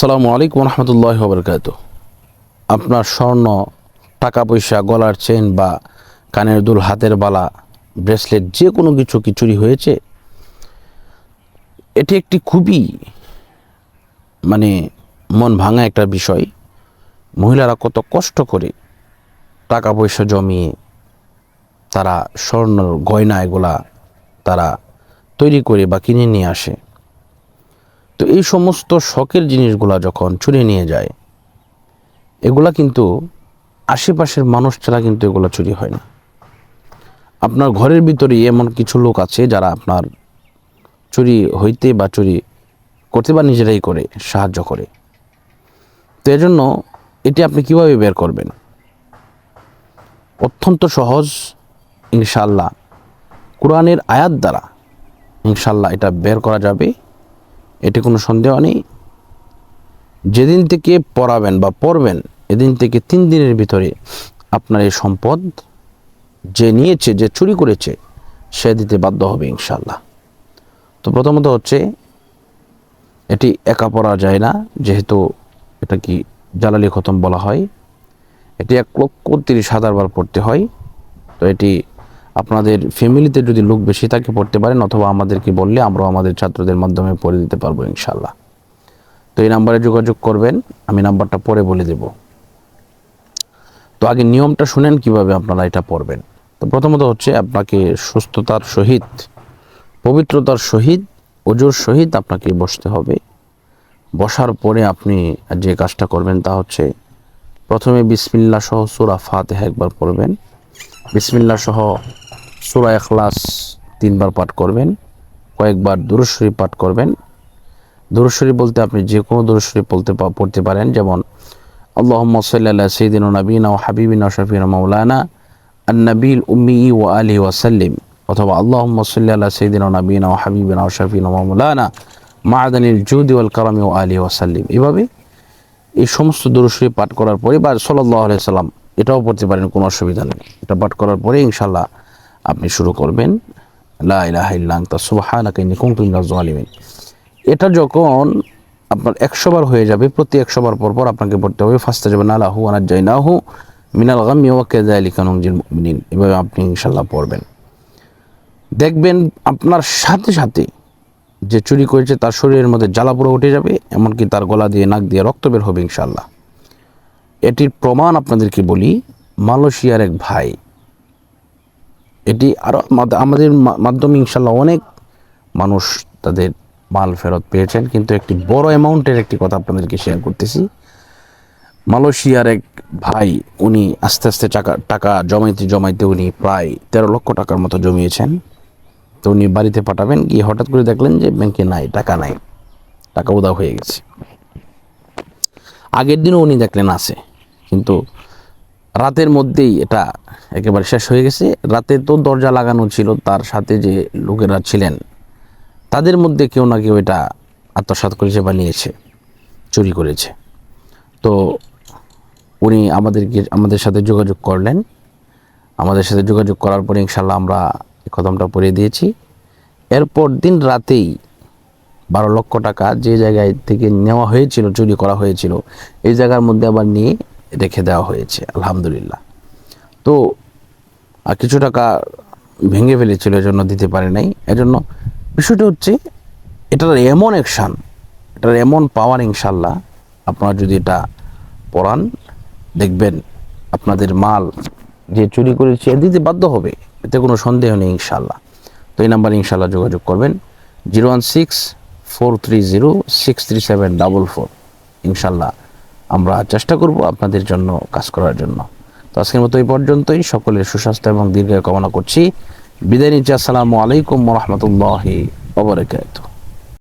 আসসালামু আলাইকুম রহমতুল্লাহ বরকাত আপনার স্বর্ণ টাকা পয়সা গলার চেন বা কানের দুল, হাতের বালা, ব্রেসলেট যে কোনো কিছু কি চুরি হয়েছে? এটি একটি খুবই মানে মন ভাঙা একটা বিষয়। মহিলারা কত কষ্ট করে টাকা পয়সা জমিয়ে তারা স্বর্ণর গয়না এগুলা তারা তৈরি করে বা কিনে নিয়ে আসে। তো এই সমস্ত শখের জিনিসগুলা যখন চুরি নিয়ে যায়, এগুলা কিন্তু আশেপাশের মানুষ ছাড়া কিন্তু এগুলো চুরি হয় না। আপনার ঘরের ভিতরেই এমন কিছু লোক আছে যারা আপনার চুরি হইতে বা চুরি করতে বা নিজেরাই করে, সাহায্য করে। তো এজন্য এটি আপনি কীভাবে বের করবেন? অত্যন্ত সহজ ইনশাল্লাহ কোরআনের আয়াত দ্বারা ইনশাল্লাহ এটা বের করা যাবে। এতে কোনো সন্দেহ নেই। যেদিন থেকে পড়াবেন বা পড়বেন, এদিন থেকে তিন দিনের ভিতরে আপনার এই সম্পদ যে নিয়েছে, যে চুরি করেছে, সে দিতে বাধ্য হবে ইনশাল্লাহ তো প্রথমত হচ্ছে, এটি একা পড়া যায় না, যেহেতু এটা কি জালালি খতম বলা হয়। এটি এক লক্ষ তিরিশ হাজার বার পড়তে হয়। তো এটি আপনাদের ফ্যামিলিতে যদি লোক বেশি থাকে, পড়তে পারেন, অথবা আমাদেরকে বললে আমরাও আমাদের ছাত্রদের মাধ্যমে পড়ে দিতে পারব ইনশাল্লাহ তো এই নাম্বারে যোগাযোগ করবেন, আমি নাম্বারটা পরে বলে দেব। তো আগে নিয়মটা শুনেন কীভাবে আপনারা এটা পড়বেন। তো প্রথমত হচ্ছে আপনাকে সুস্থতার সহিত, পবিত্রতার সহিত, ওজোর সহিত আপনাকে বসতে হবে। বসার পরে আপনি যে কাজটা করবেন তা হচ্ছে, প্রথমে বিসমিল্লা সহ সুরা ফাতেহা একবার পড়বেন। বিসমিল্লা সহ সুরা এখলাস তিনবার পাঠ করবেন, কয়েকবার দুরুশ্বরী পাঠ করবেন। দুরুশ্বরী বলতে আপনি যে কোনো দুরুশ্বরী বলতে পড়তে পারেন, যেমন আল্লাহ সাল্লাহ সঈদিন নবীন ও হাবিবিন শফিন মৌলানা আন্নবীল উম্মি ও আলী ওয়াসাল্লিম অথবা আল্লাহ সাল্লাহ সঈদিন নবীন ও হাবিবিন শফিন মৌলানা মাদানিল জুদি ওয়াল কালামি ও আলী ওয়াসাল্লিম এভাবে এই সমস্ত দুরুশ্বরী পাঠ করার পরে বা সাল্লাহ আলাই সাল্লাম এটাও পড়তে পারেন, কোনো অসুবিধা নেই। এটা পাঠ করার পরে ইনশাল্লাহ আপনি শুরু করবেন। এটা যখন আপনার একশো বার হয়ে যাবে, প্রতি একশো বার পর পর আপনাকে পড়তে হবে ফার্স্টে যাবেন আলাহু আনাজ্জাইনাহু মিনাল গাম্মি ওয়া কাযালিকা নুনজিল মুমিনিন। এভাবে আপনি ইনশাল্লাহ পড়বেন। দেখবেন আপনার সাথে সাথে যে চুরি করেছে, তার শরীরের মধ্যে জ্বালা পুরো উঠে যাবে, এমনকি তার গলা দিয়ে নাক দিয়ে রক্ত বের হবে ইনশাল্লাহ এটির প্রমাণ আপনাদেরকে বলি, মালয়েশিয়ার এক ভাই এটি আরও আমাদের মাধ্যমে ইনশাল্লাহ অনেক মানুষ তাদের মাল ফেরত পেয়েছেন। কিন্তু একটি বড় অ্যামাউন্টের একটি কথা আপনাদেরকে শেয়ার করতেছি। মালয়েশিয়ার এক ভাই, উনি আস্তে আস্তে টাকা টাকা জমাইতে জমাইতে উনি প্রায় তেরো লক্ষ টাকার মতো জমিয়েছেন। তো উনি বাড়িতে পাঠাবেন, গিয়ে হঠাৎ করে দেখলেন যে ব্যাংকে নাই, টাকা নাই। টাকা উদা হয়ে গেছে। আগের দিনও উনি দেখলেন আছে, কিন্তু রাতের মধ্যেই এটা একেবারে শেষ হয়ে গেছে। রাতে তো দরজা লাগানো ছিল, তার সাথে যে লোকেরা ছিলেন, তাদের মধ্যে কেউ না কেউ এটা আত্মসাৎ করেছে বা নিয়েছে, চুরি করেছে। তো উনি আমাদেরকে, আমাদের সাথে যোগাযোগ করলেন। আমাদের সাথে যোগাযোগ করার পরে ইনশাল্লাহ আমরা এই কদমটা পড়িয়ে দিয়েছি। এরপর দিন রাতেই বারো লক্ষ টাকা যে জায়গায় থেকে নেওয়া হয়েছিল, চুরি করা হয়েছিল, এই জায়গার মধ্যে আবার নিয়ে রেখে দেওয়া হয়েছে, আলহামদুলিল্লাহ। তো কিছু টাকা ভেঙে ফেলেছিল, এজন্য দিতে পারে নাই। এজন্য বিষয়টা হচ্ছে, এটার এমন অ্যাকশান এটার এমন পাওয়ার ইনশাল্লাহ আপনারা যদি এটা পড়ান, দেখবেন আপনাদের মাল যে চুরি করেছে দিতে বাধ্য হবে, এতে কোনো সন্দেহ নেই ইনশাল্লাহ তো এই নাম্বারে ইনশাল্লাহ যোগাযোগ করবেন, zero one six four three zero six three seven double four ইনশাল্লাহ আমরা চেষ্টা করব আপনাদের জন্য কাজ করার জন্য। তো আজকের মতো এই পর্যন্তই। সকলের সুস্বাস্থ্য এবং দীর্ঘ কামনা করছি। বিদায় নিচ্ছি। আসসালামু আলাইকুম রহমতুল্লাহি ওবরাকাতুহ